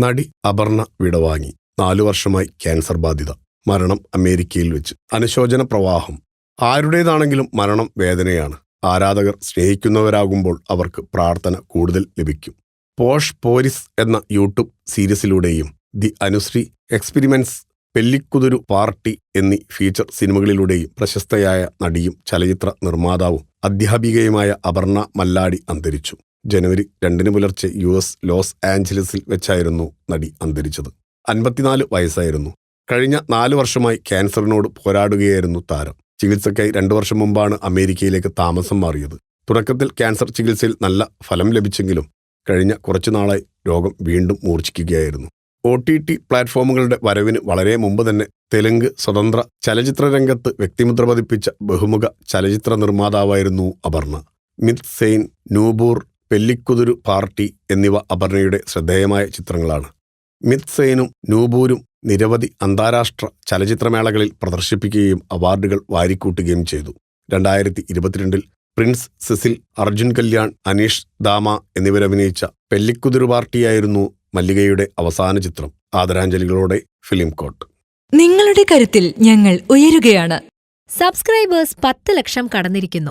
നടി അപർണ വിടവാങ്ങി. നാലു വർഷമായി ക്യാൻസർ ബാധിത. മരണം അമേരിക്കയിൽ വെച്ച്. അനുശോചന പ്രവാഹം. ആരുടേതാണെങ്കിലും മരണം വേദനയാണ്. ആരാധകർ സ്നേഹിക്കുന്നവരാകുമ്പോൾ അവർക്ക് പ്രാർത്ഥന കൂടുതൽ ലഭിക്കും. പോഷ് പോരിസ് എന്ന YouTube സീരീസിലൂടെയും the Anushree experiments Pellikuthuru party എന്നീ ഫീച്ചർ സിനിമകളിലൂടെയും പ്രശസ്തയായ നടിയും ചലച്ചിത്ര നിർമ്മാതാവും അധ്യാപികയുമായ അപർണ മല്ലാടി അന്തരിച്ചു. ജനുവരി രണ്ടിന് പുലർച്ചെ യു എസ് ലോസ് ആഞ്ചലസിൽ വെച്ചായിരുന്നു നടി അന്തരിച്ചത്. അൻപത്തിനാല് വയസ്സായിരുന്നു. കഴിഞ്ഞ നാല് വർഷമായി ക്യാൻസറിനോട് പോരാടുകയായിരുന്നു താരം. ചികിത്സയ്ക്കായി രണ്ടു വർഷം മുമ്പാണ് അമേരിക്കയിലേക്ക് താമസം മാറിയത്. തുടക്കത്തിൽ ക്യാൻസർ ചികിത്സയിൽ നല്ല ഫലം ലഭിച്ചെങ്കിലും കഴിഞ്ഞ കുറച്ചു നാളായി രോഗം വീണ്ടും മൂർച്ഛിക്കുകയായിരുന്നു. ഒ ടി ടി പ്ലാറ്റ്ഫോമുകളുടെ വരവിന് വളരെ മുമ്പ് തന്നെ തെലുങ്ക് സ്വതന്ത്ര ചലച്ചിത്ര രംഗത്ത് വ്യക്തിമുദ്ര പതിപ്പിച്ച ബഹുമുഖ ചലച്ചിത്ര നിർമ്മാതാവായിരുന്നു അപർണ. മിത് സെയിൻ നൂബൂർ പെല്ലിക്കുതിരു പാർട്ടി എന്നിവ അപർണയുടെ ശ്രദ്ധേയമായ ചിത്രങ്ങളാണ്. മിത്സേനും നൂപൂരും നിരവധി അന്താരാഷ്ട്ര ചലച്ചിത്രമേളകളിൽ പ്രദർശിപ്പിക്കുകയും അവാർഡുകൾ വാരിക്കൂട്ടുകയും ചെയ്തു. രണ്ടായിരത്തി ഇരുപത്തിരണ്ടിൽ പ്രിൻസ് സിസിൽ അർജുൻ കല്യാൺ അനീഷ് ദാമ എന്നിവരഭിനയിച്ച പെല്ലിക്കുതിരു പാർട്ടിയായിരുന്നു മല്ലികയുടെ അവസാന ചിത്രം. ആദരാഞ്ജലികളോടെ ഫിലിം കോട്ട്. നിങ്ങളുടെ കരുത്തിൽ ഞങ്ങൾ ഉയരുകയാണ്. സബ്സ്ക്രൈബേഴ്സ് പത്ത് ലക്ഷം കടന്നിരിക്കുന്നു.